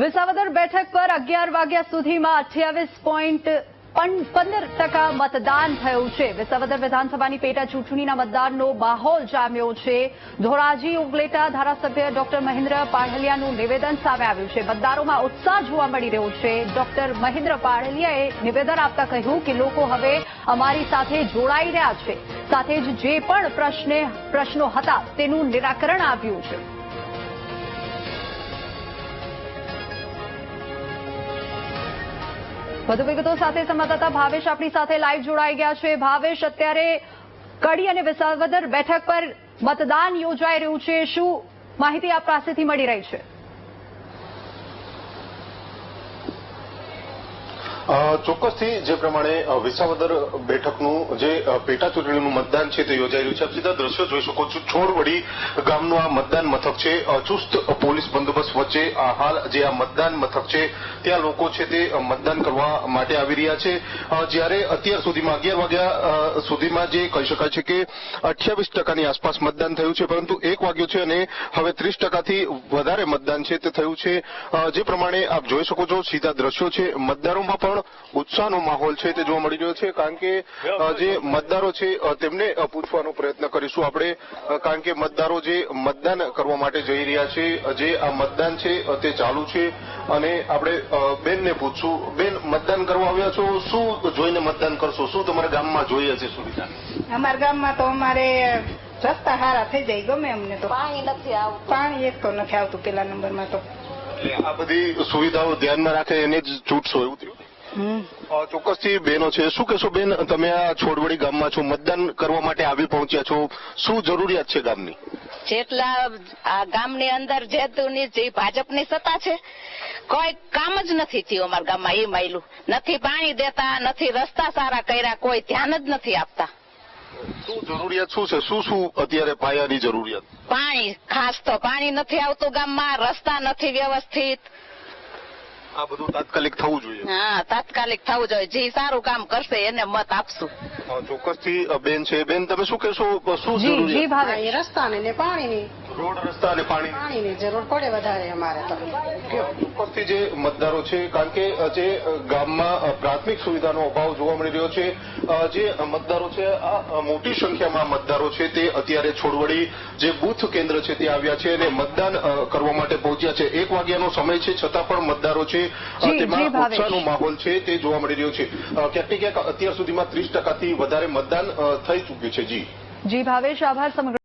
વિસાવદર બેઠક પર અગિયાર વાગ્યા સુધીમાં અઠ્યાવીસ પોઈન્ટ પંદર ટકા મતદાન થયું છે. વિસાવદર વિધાનસભાની પેટા ચૂંટણીના મતદાનનો માહોલ જામ્યો છે. ધોરાજી ઉગલેટા ધારાસભ્ય ડોક્ટર મહેન્દ્ર પાડલિયાનું નિવેદન સામે આવ્યું છે. મતદારોમાં ઉત્સાહ જોવા મળી રહ્યો છે. ડોક્ટર મહેન્દ્ર પાડલિયાએ નિવેદન આપતા કહ્યું કે લોકો હવે અમારી સાથે જોડાઈ રહ્યા છે. સાથે જ જે પણ પ્રશ્ને પ્રશ્નો હતા તેનું નિરાકરણ આવ્યું છે. વધુ વિગતો સાથે સંવાદદાતા ભાવેશ આપણી સાથે લાઈવ જોડાઈ ગયા છે. ભાવેશ, અત્યારે કડી અને વિસાવદર બેઠક પર મતદાન યોજાઈ રહ્યું છે. શું માહિતી આપ પાસેથી મળી રહી છે? ચોક્કસથી જે પ્રમાણે વિસાવદર બેઠકનું જે પેટા ચૂંટણીનું મતદાન છે તે યોજાઈ છે. આપ સીધા દ્રશ્યો જોઈ શકો છો. છોડવડી ગામનું આ મતદાન મથક છે. ચુસ્ત પોલીસ બંદોબસ્ત વચ્ચે હાલ જે આ મતદાન મથક છે, ત્યાં લોકો છે તે મતદાન કરવા માટે આવી રહ્યા છે. જ્યારે અત્યાર સુધીમાં, અગિયાર વાગ્યા સુધીમાં જે કહી શકાય છે કે અઠ્યાવીસ ટકાની આસપાસ મતદાન થયું છે, પરંતુ એક વાગ્યો છે અને હવે ત્રીસ ટકાથી વધારે મતદાન છે તે થયું છે. જે પ્રમાણે આપ જોઈ શકો છો, સીધા દ્રશ્યો છે. મતદારોમાં પણ ઉત્સાહનો માહોલ છે તે જોવા મળી રહ્યો છે. કારણ કે જે મતદારો છે તેમને પૂછવાનો પ્રયત્ન કરીશું. આપણે કારણ કે મતદારો જે મતદાન કરવા માટે જઈ રહ્યા છે જે આ મતદાન છે તે ચાલુ છે. અને આપણે બેનને પૂછશું બેન મતદાન કરવા આવ્યા છો? શું જોઈને મતદાન કરશો? શું તમારા ગામમાં જોઈએ છે સુવિધા? અમારા ગામમાં તો અમારે રસ્તા સારા થઈ જાય ગમે અમને તો. પાણી નથી આવતું. પાણી એક તો નથી આવતું પેલા નંબરમાં તો. એટલે આ બધી સુવિધાઓ ધ્યાનમાં રાખે એને જ છૂટશો એવું થયું? ચોક્કસથી બેનો છે. શું કહેશો બેન તમે આ છોડવડી ગામમાં છો મતદાન કરવા માટે આવી પહોંચ્યા છો. શું જરૂરિયાત છે ગામની? જેટલા આ ગામની અંદર જેતુની જે ભાજપની સત્તા છે. કોઈ કામ જ નથી થયું અમારા ગામમાં એ માયલું. નથી પાણી દેતા નથી રસ્તા સારા કર્યા કોઈ ધ્યાન જ નથી આપતા. શું જરૂરિયાત શું છે? શું શું અત્યારે પાયાની જરૂરિયાત? પાણી ખાસ તો પાણી નથી આવતું ગામમાં રસ્તા નથી વ્યવસ્થિત. આ બધું તાત્કાલિક થવું જોઈએ. હા તાત્કાલિક થવું જોઈએ. જે સારું કામ કરશે એને મત આપશું. ચોક્કસથી બેન છે. બેન તમે શું કહેશો? શું જરૂરી એ ને પાણીની. રોડ રસ્તા અને પાણી? પાણીની જરૂર પડે વધારે અમારે તો. ઉપરથી જે મતદારો છે કારણ કે જે ગામમાં પ્રાથમિક સુવિધાનો અભાવ જોવા મળી રહ્યો છે જે મતદારો છે આ મોટી સંખ્યામાં મતદારો છે તે અત્યારે છોડવડી જે બુથ કેન્દ્ર છે તે આવ્યા છે અને મતદાન કરવા માટે પહોંચ્યા છે. એક વાગ્યાનો સમય છે છતાં પણ મતદારો છે તેમાં ઉત્સાહનો માહોલ છે તે જોવા મળી રહ્યો છે. ક્યાંક ને ક્યાંક અત્યાર સુધીમાં ત્રીસ ટકાથી વધારે મતદાન થઈ ચૂક્યું છે. જી. જી ભાવેશ આભાર સમગ્ર